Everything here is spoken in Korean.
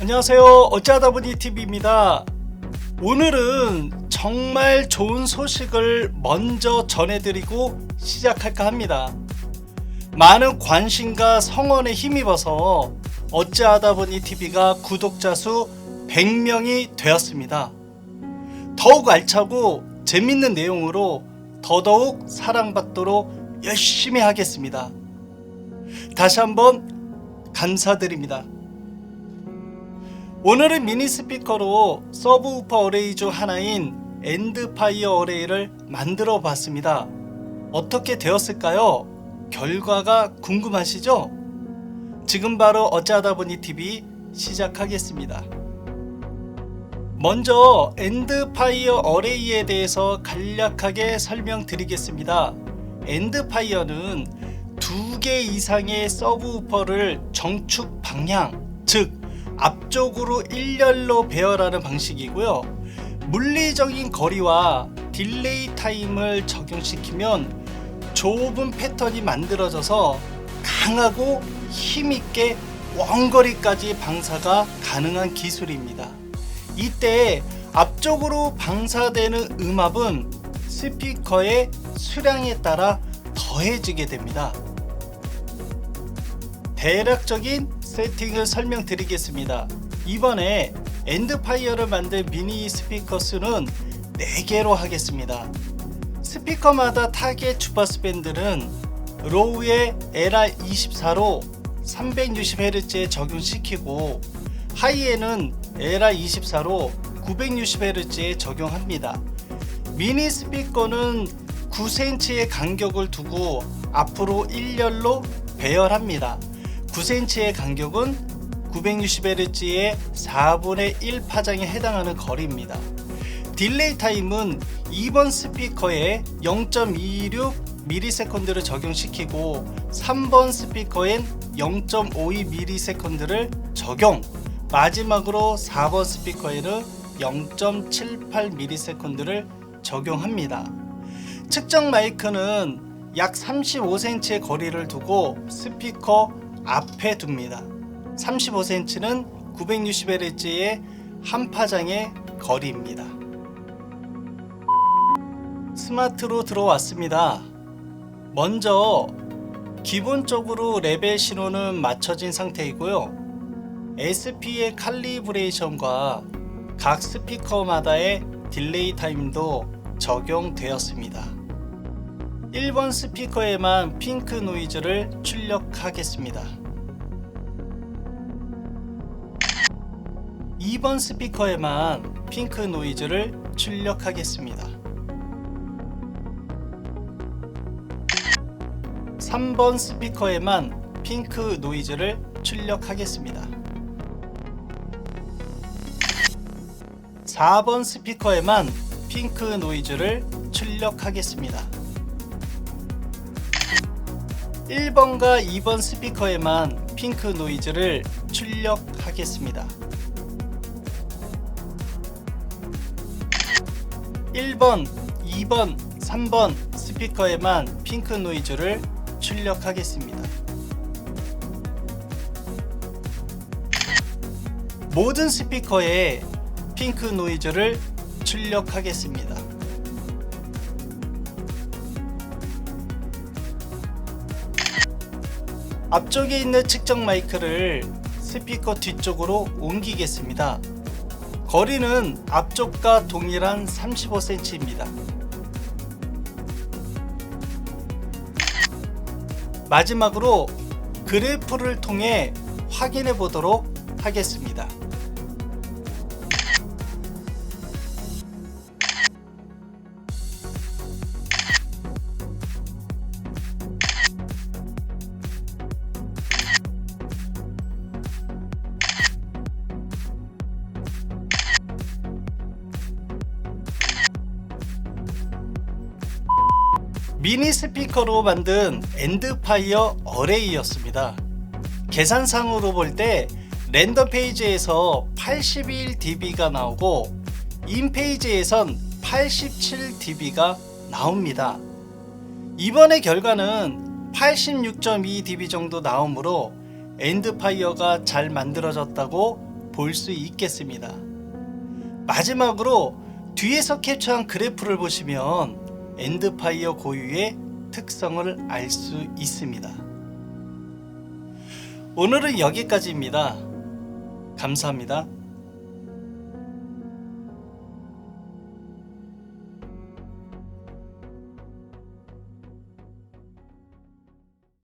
안녕하세요. 어찌하다 보니 TV입니다. 오늘은 정말 좋은 소식을 먼저 전해드리고 시작할까 합니다. 많은 관심과 성원에 힘입어서 어찌하다 보니 TV가 구독자 수 100명이 되었습니다. 더욱 알차고 재밌는 내용으로 더더욱 사랑받도록 열심히 하겠습니다. 다시 한번 감사드립니다. 오늘은 미니 스피커로 서브우퍼 어레이 중 하나인 엔드파이어 어레이를 만들어 봤습니다. 어떻게 되었을까요? 결과가 궁금하시죠? 지금 바로 어찌하다 보니 TV 시작하겠습니다. 먼저 엔드파이어 어레이에 대해서 간략하게 설명드리겠습니다. 엔드파이어는 두 개 이상의 서브우퍼를 정축 방향, 즉 앞쪽으로 일렬로 배열하는 방식이고요. 물리적인 거리와 딜레이 타임을 적용시키면 좁은 패턴이 만들어져서 강하고 힘있게 원거리까지 방사가 가능한 기술입니다. 이때 앞쪽으로 방사되는 음압은 스피커의 수량에 따라 더해지게 됩니다. 대략적인 세팅을 설명드리겠습니다. 이번에 엔드파이어를 만든 미니 스피커 수는 4개로 하겠습니다. 스피커마다 타겟 주파수 밴드는 로우의 LR24로 360Hz에 적용시키고 하이에는 LR24로 960Hz에 적용합니다. 미니 스피커는 9cm의 간격을 두고 앞으로 일렬로 배열합니다. 9cm의 간격은 960Hz의 4분의 1 파장에 해당하는 거리입니다. 딜레이 타임은 2번 스피커에 0.26ms를 적용시키고 3번 스피커엔 0.52ms를 적용 마지막으로 4번 스피커에는 0.78ms를 적용합니다. 측정 마이크는 약 35cm의 거리를 두고 스피커 앞에 둡니다. 35cm는 960Hz의 한 파장의 거리입니다. 스마트로 들어왔습니다. 먼저 기본적으로 레벨 신호는 맞춰진 상태이고요. SP의 칼리브레이션과 각 스피커마다의 딜레이 타임도 적용되었습니다. 1번 스피커에만 핑크 노이즈를 출력하겠습니다. 2번 스피커에만 핑크 노이즈를 출력하겠습니다. 3번 스피커에만 핑크 노이즈를 출력하겠습니다. 4번 스피커에만 핑크 노이즈를 출력하겠습니다. 1번과 2번 스피커에만 핑크 노이즈를 출력하겠습니다. 1번, 2번, 3번 스피커에만 핑크 노이즈를 출력하겠습니다. 모든 스피커에 핑크 노이즈를 출력하겠습니다. 앞쪽에 있는 측정 마이크를 스피커 뒤쪽으로 옮기겠습니다. 거리는 앞쪽과 동일한 35cm입니다. 마지막으로 그래프를 통해 확인해 보도록 하겠습니다. 미니 스피커로 만든 엔드파이어 어레이였습니다. 계산상으로 볼 때 랜덤 페이지에서 81dB가 나오고 인 페이지에선 87dB가 나옵니다. 이번의 결과는 86.2dB 정도 나오므로 엔드파이어가 잘 만들어졌다고 볼 수 있겠습니다. 마지막으로 뒤에서 캡처한 그래프를 보시면 엔드파이어 고유의 특성을 알 수 있습니다. 오늘은 여기까지입니다. 감사합니다.